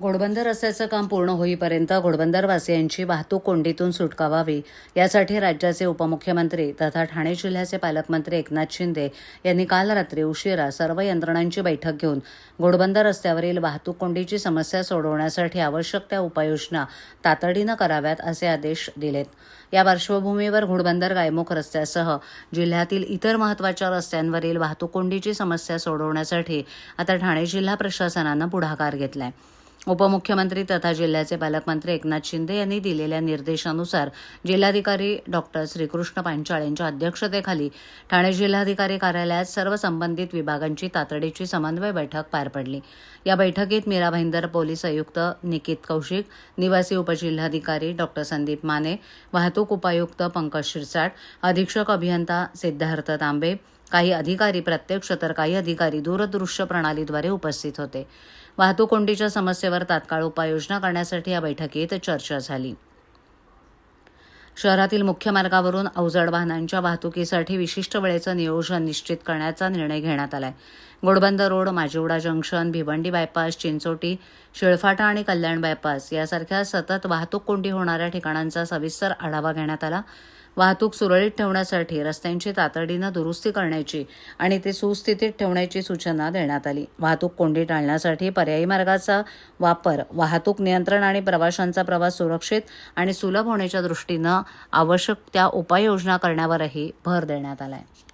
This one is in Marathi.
घोडबंदर रस्त्याचं काम पूर्ण होईपर्यंत घोडबंदरवासियांची वाहतूक कोंडीतून सुटका व्हावी यासाठी राज्याचे उपमुख्यमंत्री तथा ठाणे जिल्ह्याचे पालकमंत्री एकनाथ शिंदे यांनी काल रात्री उशिरा सर्व यंत्रणांची बैठक घेऊन घोडबंदर रस्त्यावरील वाहतूक कोंडीची समस्या सोडवण्यासाठी आवश्यक त्या उपाययोजना तातडीनं कराव्यात असे आदेश दिलेत. या पार्श्वभूमीवर घोडबंदर गायमुख रस्त्यासह जिल्ह्यातील इतर महत्त्वाच्या रस्त्यांवरील वाहतूक कोंडीची समस्या सोडवण्यासाठी आता ठाणे जिल्हा प्रशासनानं पुढाकार घेतलाय. उपमुख्यमंत्री तथा जिल्ह्याचे पालकमंत्री एकनाथ शिंदे यांनी दिलेल्या निर्देशानुसार जिल्हाधिकारी डॉक्टर श्रीकृष्ण पांचाळ यांच्या अध्यक्षतेखाली ठाणे जिल्हाधिकारी कार्यालयात सर्व संबंधित विभागांची तातडीची समन्वय बैठक पार पडली. या बैठकीत मीरा भाईंदर पोलीस आयुक्त निकित कौशिक निवासी उपजिल्हाधिकारी डॉक्टर संदीप माने वाहतूक उपायुक्त पंकज शिरसाट अधीक्षक अभियंता सिद्धार्थ तांबे काही अधिकारी प्रत्यक्ष तर काही अधिकारी दूरदृश्य प्रणालीद्वारे उपस्थित होते. वाहतूक कोंडीच्या समस्येवर तात्काळ उपाययोजना करण्यासाठी या बैठकीत चर्चा झाली. शहरातील मुख्य मार्गावरून अवजड वाहनांच्या वाहतुकीसाठी विशिष्ट वेळेचं नियोजन निश्चित करण्याचा निर्णय घेण्यात आलाय. Ghodbunder road Majiwada junction Bhiwandi bypass Chinchoti Shilphata आणि कल्याण बायपास यासारख्या सतत वाहतूक कोंडी होणाऱ्या ठिकाणांचा सविस्तर आढावा घेण्यात आला. वाहतूक सुरळीत ठेवण्यासाठी रस्त्यांची तातडीनं दुरुस्ती करण्याची आणि ते सुस्थितीत ठेवण्याची सूचना देण्यात आली. वाहतूक कोंडी टाळण्यासाठी पर्यायी मार्गाचा वापर वाहतूक नियंत्रण आणि प्रवाशांचा प्रवास सुरक्षित आणि सुलभ होण्याच्या दृष्टीनं आवश्यक त्या उपाययोजना करण्यावरही भर देण्यात आला आहे